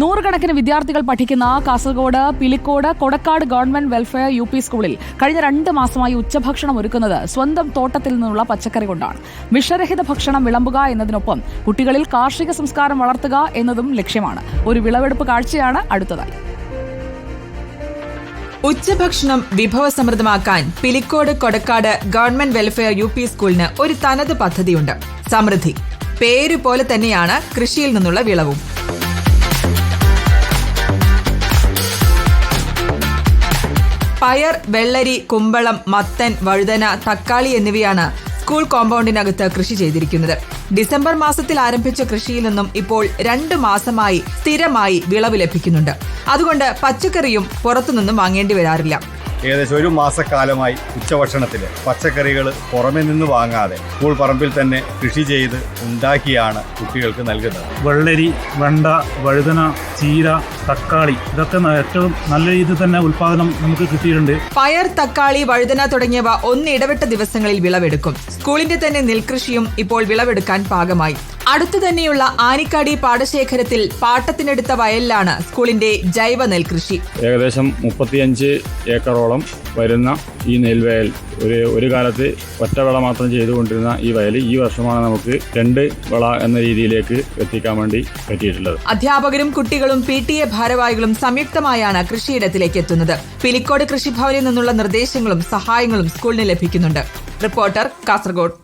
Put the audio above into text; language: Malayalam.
നൂറുകണക്കിന് വിദ്യാർത്ഥികൾ പഠിക്കുന്ന Kasaragod Pilicode Kodakkad government welfare U P സ്കൂളിൽ കഴിഞ്ഞ രണ്ട് മാസമായി ഉച്ചഭക്ഷണം ഒരുക്കുന്നത് സ്വന്തം തോട്ടത്തിൽ നിന്നുള്ള പച്ചക്കറി കൊണ്ടാണ്. വിഷരഹിത ഭക്ഷണം വിളമ്പുക എന്നതിനൊപ്പം കുട്ടികളിൽ കാർഷിക സംസ്കാരം വളർത്തുക എന്നതും ലക്ഷ്യമാണ്. ഒരു വിളവെടുപ്പ് കാഴ്ചയാണ് അടുത്തതായി. ഉച്ചഭക്ഷണം വിഭവസമൃദ്ധമാക്കാൻ Pilicode Kodakkad government welfare U P സ്കൂളിന് ഒരു തനത് പദ്ധതിയുണ്ട്. സമൃദ്ധി. പേര് പോലെ തന്നെയാണ് കൃഷിയിൽ നിന്നുള്ള വിളവും. പയർ വെള്ളരി കുമ്പളം മത്തൻ വഴുതന തക്കാളി എന്നിവയാണ് സ്കൂൾ കോമ്പൗണ്ടിനകത്ത് കൃഷി ചെയ്തിരിക്കുന്നത്. ഡിസംബർ മാസത്തിൽ ആരംഭിച്ച കൃഷിയിൽ നിന്നും ഇപ്പോൾ രണ്ട് മാസമായി സ്ഥിരമായി വിളവ് ലഭിക്കുന്നുണ്ട്. അതുകൊണ്ട് പച്ചക്കറിയും പുറത്തുനിന്നും വാങ്ങേണ്ടി വരാറില്ല. ഏകദേശം ഒരു മാസക്കാലമായി ഉച്ചഭക്ഷണത്തിൽ പച്ചക്കറികൾ പുറമെ നിന്ന് വാങ്ങാതെ സ്കൂൾ പറമ്പിൽ തന്നെ കൃഷി ചെയ്ത് ഉണ്ടാക്കിയാണ് കുട്ടികൾക്ക് നൽകുന്നത്. വെള്ളരി വെണ്ട വഴുതന ചീര തക്കാളി ഇതൊക്കെ ഏറ്റവും നല്ല രീതിയിൽ തന്നെ ഉൽപാദനം നമുക്ക് കിട്ടിയിട്ടുണ്ട്. പയർ തക്കാളി വഴുതന തുടങ്ങിയവ ഒന്നിടവിട്ട ദിവസങ്ങളിൽ വിളവെടുക്കും. സ്കൂളിന്റെ തന്നെ നെൽകൃഷിയും ഇപ്പോൾ വിളവെടുക്കാൻ പാകമായി. അടുത്തു തന്നെയുള്ള ആനിക്കാടി പാടശേഖരത്തിൽ പാട്ടത്തിനെടുത്ത വയലിലാണ് സ്കൂളിന്റെ ജൈവ നെൽകൃഷി. ഏകദേശം മുപ്പത്തിയഞ്ച് ഏക്കറോളം വരുന്ന ഈ നെൽവയൽ ഒരു ഒരു കാലത്ത് ഒറ്റ വിള മാത്രം ചെയ്തുകൊണ്ടിരുന്ന ഈ വയൽ ഈ വർഷമാണ് നമുക്ക് രണ്ട് വിള എന്ന രീതിയിലേക്ക് എത്തിക്കാൻ വേണ്ടി പറ്റിയിട്ടുള്ളത്. അധ്യാപകരും കുട്ടികളും പി ടി എ ഭാരവാഹികളും സംയുക്തമായാണ് കൃഷിയിടത്തിലേക്ക് എത്തുന്നത്. പിലിക്കോട് കൃഷിഭവനിൽ നിന്നുള്ള നിർദ്ദേശങ്ങളും സഹായങ്ങളും സ്കൂളിന് ലഭിക്കുന്നുണ്ട്. റിപ്പോർട്ടർ കാസർഗോഡ്.